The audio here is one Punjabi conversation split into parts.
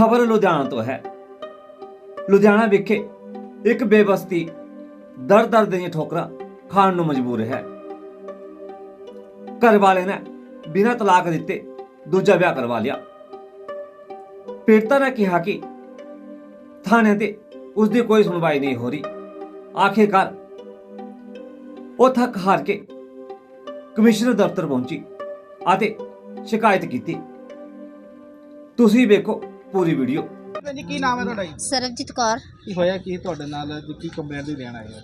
ਖਬਰ ਲੁਧਿਆਣਾ ਤੋਂ ਹੈ। ਲੁਧਿਆਣਾ ਵਿਖੇ ਇੱਕ ਬੇਬਸਤੀ ਦਰ ਦਰ ਦੀਆਂ ਠੋਕਰਾਂ ਖਾਣ ਨੂੰ ਮਜਬੂਰ ਹੈ। ਘਰ ਵਾਲੇ ਨੇ ਬਿਨਾਂ ਤਲਾਕ ਦਿੱਤੇ ਦੂਜਾ ਵਿਆਹ ਕਰਵਾ ਲਿਆ। ਪੀੜਤਾ ਨੇ ਕਿਹਾ ਕਿ ਥਾਣੇ ਤੇ ਉਸ ਦੀ ਕੋਈ ਸੁਣਵਾਈ ਨਹੀਂ ਹੋ ਰਹੀ। ਆਖਿਰਕਾਰ ਉਹ ਥੱਕ ਹਾਰ ਕੇ ਕਮਿਸ਼ਨਰ ਦਫ਼ਤਰ ਪਹੁੰਚੀ ਅਤੇ ਸ਼ਿਕਾਇਤ ਕੀਤੀ। ਤੁਸੀਂ ਵੇਖੋ ਪੂਰੀ ਵੀਡੀਓ। ਜੀ ਕੀ ਨਾਮ ਹੈ ਤੁਹਾਡਾ ਜੀ? ਸਰਬਜੀਤ ਕੌਰ। ਕੀ ਹੋਇਆ ਕੀ ਤੁਹਾਡੇ ਨਾਲ ਕੀ ਕੰਪਲੇਂਟ ਦੀ ਲੈਣ ਆਏ ਹੋ?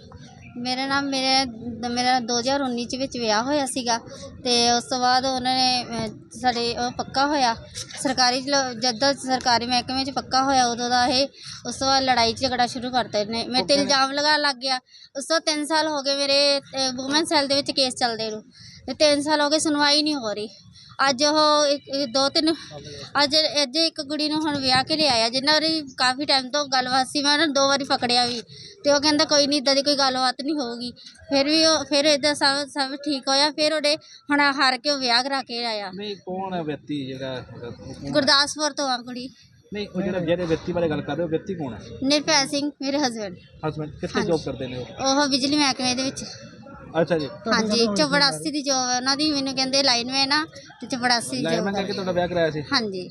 ਮੇਰਾ ਨਾਮ ਮੇਰੇ ਮੇਰਾ 2019 ਚ ਵਿੱਚ ਵਿਆਹ ਹੋਇਆ ਸੀਗਾ ਤੇ ਉਸ ਤੋਂ ਬਾਅਦ ਉਹਨਾਂ ਨੇ ਸਾਡੇ ਉਹ ਪੱਕਾ ਹੋਇਆ। ਸਰਕਾਰੀ ਜਦੋਂ ਸਰਕਾਰੀ ਮਹਿਕਮੇ ਚ ਪੱਕਾ ਹੋਇਆ ਉਦੋਂ ਦਾ ਇਹ ਉਸ ਤੋਂ ਬਾਅਦ ਲੜਾਈ ਝਗੜਾ ਸ਼ੁਰੂ ਕਰਤੇ ਨੇ ਮੇਰੇ ਤੇ ਇਲਜ਼ਾਮ ਲਗਾਉਣ ਲੱਗ ਗਿਆ। ਉਸ ਤੋਂ 3 ਸਾਲ ਹੋ ਗਏ ਮੇਰੇ ਵੂਮਨ ਸੈੱਲ ਦੇ ਵਿੱਚ ਕੇਸ ਚੱਲਦੇ ਨੂੰ। ਤੇ 3 ਸਾਲ ਹੋ ਗਏ ਸੁਣਵਾਈ ਨਹੀਂ ਹੋ ਰਹੀ। ਅੱਜ ਉਹ ਇੱਕ- ਦੋ ਤਿੰਨ ਅੱਜ ਅੱਜ ਇੱਕ ਕੁੜੀ ਨੂੰ ਹੁਣ ਵਿਆਹ ਕੇ ਲਿਆਇਆ ਜਿੰਨਾਂ ਦੀ ਕਾਫੀ ਟਾਈਮ ਤੋਂ ਗੱਲਬਾਤ ਸੀ ਮੈਂ ਉਹਨੂੰ ਦੋ ਵਾਰੀ ਪਕੜਿਆ ਵੀ ਤੇ ਉਹ ਕਹਿੰਦਾ ਕੋਈ ਨਹੀਂ ਇਦਾਂ ਦੀ ਕੋਈ ਗੱਲਬਾਤ ਨਹੀਂ ਹੋਊਗੀ। ਫਿਰ ਵੀ ਉਹ ਫਿਰ ਇਦਾਂ ਸਭ ਸਭ ਠੀਕ ਹੋਇਆ ਫਿਰ ਉਹਦੇ ਹੁਣ ਹਾਰ ਕੇ ਉਹ ਵਿਆਹ ਕਰਾ ਕੇ ਆਇਆ। ਨਹੀਂ ਕੌਣ ਹੈ ਵਿਅਕਤੀ ਜਿਹੜਾ ਹੈਗਾ? ਉਹ ਕੌਣ- ਗੁਰਦਾਸਪੁਰ ਤੋਂ ਆ ਕੁੜੀ। ਨਹੀਂ ਉਹ ਜਿਹੜਾ ਜਿਹੜੇ ਵਿਅਕਤੀ ਬਾਰੇ ਗੱਲ ਕਰਦੇ ਹੋ ਵਿਅਕਤੀ ਕੌਣ ਹੈ ਨਿਰਭੈ ਸਿੰਘ ਮੇਰੇ ਹਸਬੰਡ ਹਸਬੰਡ ਕਿੱਥੇ ਹਾਂਜੀ। ਜੌਬ ਕਰਦੇ ਨੇ ਉਹ? ਉਹ ਬਿਜਲੀ ਮਹਿਕਮੇ ਦੇ ਵਿੱਚ। ਅੱਛਾ ਜੀ। ਹਾਂਜੀ ਚਪੜਾਸੀ ਦੀ ਜੋਬ ਹੈ ਉਹਨਾਂ ਦੀ ਮੈਨੂੰ ਕਹਿੰਦੇ ਲਾਈਨਮੈਨ ਆ ਤੇ ਚਪੜਾਸੀ ਦੀ ਲਾਈਨਮੈਨ ਜੋਬ ਕਰਕੇ ਤੁਹਾਡਾ ਵਿਆਹ ਕਰਾਇਆ ਸੀ? ਹਾਂਜੀ।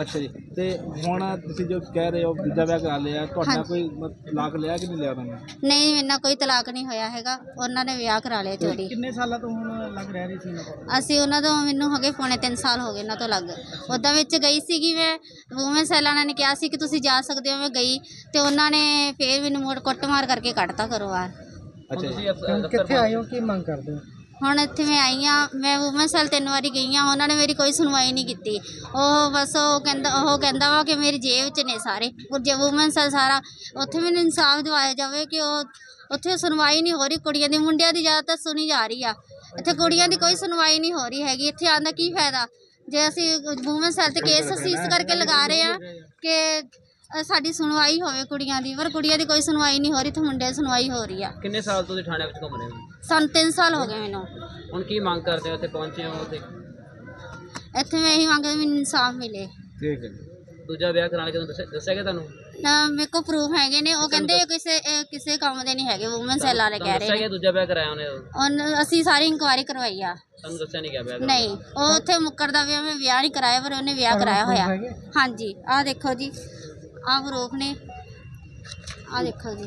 ਅੱਛਾ ਜੀ ਤੇ ਹੁਣ ਤੁਸੀਂ ਜੋ ਕਹਿ ਰਹੇ ਹੋ ਦੂਜਾ ਵਿਆਹ ਕਰਾ ਲਿਆ ਤੁਹਾਡਾ ਹਾਂਜੀ। ਕੋਈ ਤਲਾਕ ਲਿਆ ਕਿ ਨਹੀਂ ਲਿਆ ਉਹਨਾਂ ਨੇ? ਨਹੀਂ ਮੇਰੇ ਨਾਲ ਕੋਈ ਤਲਾਕ ਨਹੀਂ ਹੋਇਆ ਹੈਗਾ ਉਹਨਾਂ ਨੇ ਵਿਆਹ ਕਰਾ ਲਿਆ ਚੋਰੀ ਕਿੰਨੇ ਸਾਲਾਂ ਤੋਂ ਹੁਣ ਲੱਗ ਰਹਿ ਰਹੀ ਸੀ ਅਸੀਂ ਉਹਨਾਂ ਤੋਂ ਮੈਨੂੰ ਹੋ ਗਏ ਪੌਣੇ 3 ਸਾਲ ਹੋ ਗਏ ਉਹਨਾਂ ਤੋਂ ਲੱਗ। ਉੱਦਾਂ ਵਿੱਚ ਗਈ ਸੀਗੀ ਮੈਂ ਵੂਮਨ ਸੈਲਾਨਾ ਨੇ ਕਿਹਾ ਸੀ ਕਿ ਤੁਸੀਂ ਜਾ ਸਕਦੇ ਹੋ ਮੈਂ ਗਈ ਤੇ ਉਹਨਾਂ ਨੇ ਫੇਰ ਮੈਨੂੰ ਮੋੜ ਕੁੱਟਮਾਰ ਕਰਕੇ ਕੱਢਤਾ ਘਰੋਂ ਬਾਹਰ। ਅੱਛਾ ਜੀ। ਕਿੱਥੇ ਆਏ ਹੋ? ਕੀ ਮੰਗ ਕਰਦੇ ਹੋ? ਹੁਣ ਇੱਥੇ ਮੈਂ ਆਈ ਆ ਮੈਂ ਵੂਮਨ ਸੈਲ ਤਿੰਨ ਵਾਰੀ ਗਈ ਆ ਉਹਨਾਂ ਨੇ ਮੇਰੀ ਕੋਈ ਸੁਣਵਾਈ ਨਹੀਂ ਕੀਤੀ। ਉਹ ਬਸ ਉਹ ਕਹਿੰਦਾ ਉਹ ਕਹਿੰਦਾ ਵਾ ਕਿ ਮੇਰੀ ਜੇਬ 'ਚ ਨੇ ਸਾਰੇ। ਉਹ ਜੇ ਵੂਮਨ ਸੈਲ ਸਾਰਾ ਉੱਥੇ ਮੈਨੂੰ ਇਨਸਾਫ ਦਿਵਾਇਆ ਜਾਵੇ ਕਿ ਉਹ ਉੱਥੇ ਸੁਣਵਾਈ ਨਹੀਂ ਹੋ ਰਹੀ ਕੁੜੀਆਂ ਦੀ। ਮੁੰਡਿਆਂ ਦੀ ਜ਼ਿਆਦਾਤਰ ਸੁਣੀ ਜਾ ਰਹੀ ਆ। ਇੱਥੇ ਕੁੜੀਆਂ ਦੀ ਕੋਈ ਸੁਣਵਾਈ ਨਹੀਂ ਹੋ ਰਹੀ ਹੈਗੀ। ਇੱਥੇ ਆਉਣ ਦਾ ਕੀ ਫਾਇਦਾ? ਜੇ ਅਸੀਂ ਵੂਮਨ ਸੈਲ ਤੇ ਕੇਸ ਅਸੀਂ ਇਸ ਕਰਕੇ ਲਗਾ ਰਹੇ ਆ। ਕਿ ਅ, ਸਾਡੀ ਸੁਣਵਾਈ ਹੋਵੇ ਕੁੜੀਆਂ ਦੀ ਪਰ ਕੁੜੀਆਂ ਦੀ ਕੋਈ ਸੁਣਵਾਈ ਨਹੀਂ ਹੋ ਰਹੀ ਤੇ ਮੁੰਡਿਆਂ ਦੀ ਸੁਣਵਾਈ ਹੋ ਰਹੀ ਆ। ਕਿੰਨੇ ਸਾਲ ਤੋਂ ਤੁਸੀਂ ਥਾਣੇ ਵਿੱਚ ਘੁੰਮ ਰਹੇ ਹੋ? ਸਾਨੂੰ 3 ਸਾਲ ਹੋ ਗਏ ਮੈਨੂੰ। ਹੁਣ ਕੀ ਮੰਗ ਕਰਦੇ ਹੋ? ਇੱਥੇ ਪਹੁੰਚੇ ਹੋ ਤੇ ਇੱਥੇ ਮੈਂ ਇਹੀ ਮੰਗਦੀ ਮੈਨੂੰ ਇਨਸਾਫ ਮਿਲੇ। ਠੀਕ ਹੈ ਦੂਜਾ ਵਿਆਹ ਕਰਾਉਣ ਕਿਉਂ ਦੱਸਿਆ ਦੱਸਿਆ ਗਿਆ ਤੁਹਾਨੂੰ? ਨਾ ਮੇਰੇ ਕੋਲ ਪ੍ਰੂਫ ਹੈਗੇ ਨੇ। ਉਹ ਕਹਿੰਦੇ ਕਿਸੇ ਕਿਸੇ ਕੰਮ ਦੇ ਨਹੀਂ ਹੈਗੇ ਵੂਮਨ ਸੈੱਲ ਵਾਲੇ ਤੁਹਾਨੂੰ ਕਹਿ ਦੱਸਿਆ ਰਹੇ ਗਿਆ ਨੇ ਦੂਜਾ ਵਿਆਹ ਕਰਾਇਆ ਉਹਨੇ? ਉਹਨ ਅਸੀਂ ਸਾਰੀ ਇਨਕੁਆਇਰੀ ਕਰਵਾਈ ਆ। ਤੁਹਾਨੂੰ ਦੱਸਿਆ ਨਹੀਂ ਗਿਆ ਵਿਆਹ ਕਰਾਉਣ ਨਹੀਂ ਉਹ ਉੱਥੇ ਮੁੱਕਰਦਾ ਪਿਆ ਮੈਂ ਵਿਆਹ ਨਹੀਂ ਕਰਾਇਆ ਪਰ ਉਹਨੇ ਵਿਆਹ ਕਰਾਇਆ ਹੋਇਆ। ਹਾਂਜੀ ਆਹ ਦੇਖੋ ਜੀ। ਆਹ ਪ੍ਰੂਫ ਨੇ। ਆਹ ਦੇਖੋ ਜੀ।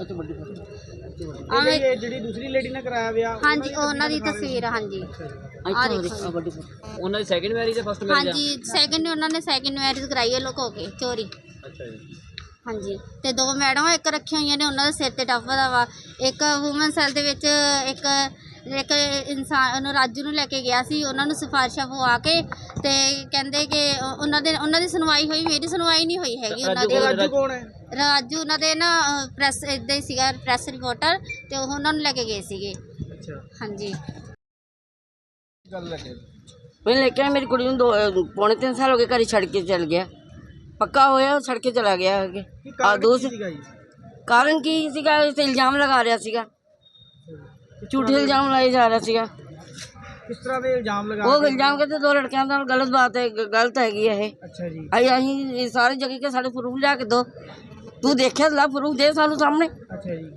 ਇਹ ਜਿਹੜੀ ਦੂਸਰੀ ਲੇਡੀ ਨੇ ਕਰਾਇਆ ਵਿਆਹ ਹਾਂਜੀ ਉਹ ਉਹਨਾਂ ਦੀ ਤਸਵੀਰ ਆ, ਹਾਂਜੀ। ਆਹ ਦੇਖੋ। ਜੀ। ਉਹਨਾਂ ਦੀ ਸੈਕਿੰਡ ਮੈਰਿਜ ਹੈ ਫਸਟ ਮੈਰਿਜ ਹਾਂਜੀ ਸੈਕਿੰਡ ਉਹਨਾਂ ਨੇ ਸੈਕਿੰਡ ਮੈਰਿਜ ਕਰਾਈ ਹੈ ਲੁਕੋ ਕੇ ਚੋਰੀ। ਅੱਛਾ ਜੀ। ਹਾਂਜੀ ਤੇ ਦੋ ਮੈਡਮ ਇੱਕ ਰੱਖੀਆਂ ਹੋਈਆਂ ਨੇ ਉਹਨਾਂ ਦੇ ਸਿਰ ਤੇ ਟੱਪ ਦਾ ਵਾ। ਇੱਕ ਵੂਮਨ ਸੈਲ ਦੇ ਵਿੱਚ ਇੱਕ ਇੱਕ ਇਨਸਾਨ ਰਾਜੂ ਨੂੰ ਲੈ ਕੇ ਗਿਆ ਸੀ ਉਹਨਾਂ ਨੂੰ ਸਿਫਾਰਿਸ਼ਾਂ ਪਵਾ ਕੇ ਤੇ ਕਹਿੰਦੇ ਕਿ ਉਹ- ਉਹਨਾਂ ਦੇ ਉਹਨਾਂ ਦੀ ਸੁਣਵਾਈ ਹੋਈ ਮੇਰੀ ਸੁਣਵਾਈ ਨਹੀਂ ਹੋਈ ਹੈਗੀ ਉਹਨਾਂ ਦੀ। ਰਾਜੂ ਕੌਣ ਹੈ? ਰਾਜੂ ਉਹਨਾਂ ਦੇ ਨਾ ਪ੍ਰੈਸ ਇਦਾਂ ਹੀ ਸੀਗਾ ਪ੍ਰੈਸ ਰਿਪੋਰਟਰ ਤੇ ਉਹ ਉਹਨਾਂ ਨੂੰ ਲੈ ਕੇ ਗਏ ਸੀਗੇ। ਅੱਛਾ। ਹਾਂਜੀ। ਗੱਲ ਲੱਗੇ ਮੈਂ ਲੈ ਕੇ ਆਇਆ ਮੇਰੀ ਕੁੜੀ ਨੂੰ ਦੋ ਪੌਣੇ ਤਿੰਨ ਸਾਲ ਹੋ ਗਏ ਘਰ ਛੱਡ ਕੇ ਚਲ ਗਿਆ। ਪੱਕਾ ਹੋਇਆ ਉਹ ਛੱਡ ਕੇ ਚਲਾ ਗਿਆ ਅੱਗੇ। ਕੀ ਆ ਕਾਰਨ ਦੋਸਤ ਕੀ ਸੀਗਾ ਜੀ? ਕਾਰਨ ਕੀ ਸੀਗਾ ਇਸ ਇਲਜ਼ਾਮ ਲਗਾ ਰਿਹਾ ਸੀਗਾ। ਝੂਠੇ ਇਲਜ਼ਾਮ ਲਾਏ ਜਾ ਰਿਹਾ ਸੀਗਾ। ਕਿਸ ਤਰ੍ਹਾਂ ਦੇ ਇਲਜ਼ਾਮ ਲਗਾ ਉਹ ਇਲਜ਼ਾਮ ਕਹਿੰਦੇ ਦੋ ਲੜਕਿਆਂ ਨਾਲ ਗਲਤ ਬਾਤ ਹੈ ਗ- ਗਲਤ ਹੈਗੀ ਹੈ ਇਹ। ਅੱਛਾ ਜੀ। ਅਸੀਂ ਅਸੀਂ ਇਹ ਸਾਰੇ ਜਗ੍ਹਾ ਕੇ ਸਾਡੇ ਪ੍ਰੂਫ ਲਿਆ ਕੇ ਦੋ। ਤੂੰ ਦੇਖਿਆ ਲਾ ਪ੍ਰੂਫ ਦੇ ਸਾਨੂੰ ਸਾਹਮਣੇ। ਅੱਛਾ ਜੀ।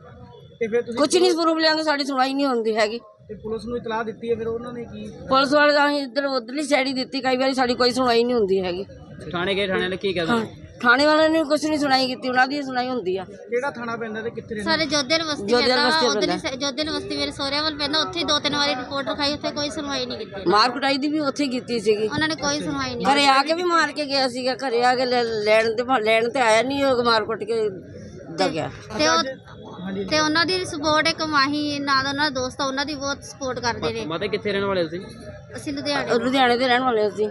ਤੇ ਫਿਰ ਤੁਸੀਂ ਕੁਝ ਨਹੀਂ ਪ੍ਰੂਫ ਲਿਆਂਗੇ ਸਾਡੀ ਸੁਣਵਾਈ ਨਹੀਂ ਹੁੰਦੀ ਹੈਗੀ। ਤੇ ਪੁਲਿਸ ਨੂੰ ਇਤਲਾਹ ਦਿੱਤੀ ਹੈ ਫਿਰ ਉਹਨਾਂ ਨੇ ਕੀ ਪੁਲਿਸ ਵਾਲੇ ਤਾਂ ਅਸੀਂ ਇੱਧਰ ਉਧਰਲੀ ਸਾਈਡ ਹੀ ਦਿੱਤੀ ਕਈ ਵਾਰੀ ਸਾਡੀ ਕੋਈ ਸੁਣਵਾਈ ਨਹੀਂ ਹੁੰਦੀ ਹੈਗੀ। ਥਾਣੇ ਗਏ ਥਾਣੇ ਵਾਲੇ ਕੀ ਹਾਂ। ਕਹਿੰਦੇ ਥਾਣੇ ਵਾਲਿਆਂ ਨੇ ਕੁਝ ਨਹੀਂ ਸੁਣਾਈ ਕੀਤੀ ਉਹਨਾਂ ਦੀ ਸੁਣਾਈ ਹੁੰਦੀ ਆ। ਕਿਹੜਾ ਥਾਣਾ ਪੈਂਦਾ ਤੇ ਕਿੱਥੇ ਰਹਿੰਦਾ? ਸਾਰੇ ਬਸਤੀ ਜੋਧੇਲ ਪੈਂਦਾ ਬਸਤੀ ਉਧਰ ਜੋਧੇਲ ਬਸਤੀ ਮੇਰੇ ਸਹੁਰਿਆਂ ਵੱਲ ਪੈਂਦਾ ਉੱਥੇ ਹੀ ਦੋ ਤਿੰਨ ਵਾਰੀ ਰਿਪੋਰਟ ਰਖਾਈ ਉੱਥੇ ਕੋਈ ਸੁਣਵਾਈ ਨਹੀਂ ਕੀਤੀ। ਮਾਰ ਕੁਟਾਈ ਦੀ ਵੀ ਉੱਥੇ ਹੀ ਕੀਤੀ ਸੀਗੀ। ਉਹਨਾਂ ਨੇ ਕੋਈ ਸੁਣਵਾਈ ਨਹੀਂ ਘਰੇ ਆ ਕੇ ਵੀ ਮਾਰ ਕੇ ਗਿਆ ਸੀਗਾ ਘਰੇ ਆ ਕੇ ਲੈ- ਲੈਣ ਤੇ ਲੈਣ ਤੇ ਆਇਆ ਨਹੀਂ ਉਹ ਮਾਰ ਕੁੱਟ ਕੇ ਦਾ ਗਿਆ। ਤੇ ਉਹ ਤੇ ਉਹਨਾਂ ਦੀ ਸਪੋਰਟ ਇੱਕ ਮਾਹੀ ਨਾਲ ਦਾ ਉਹਨਾਂ ਦਾ ਦੋਸਤ ਆ ਉਹਨਾਂ ਦੀ ਬਹੁਤ ਸਪੋਰਟ ਕਰਦੇ ਨੇ। ਮਾਤਾ ਕਿੱਥੇ ਰਹਿਣ ਵਾਲੇ ਤੁਸੀਂ? ਅਸੀਂ ਲੁਧਿਆਣੇ। ਲੁਧਿਆਣੇ ਦੇ ਰਹਿਣ ਵਾਲੇ ਅਸੀਂ।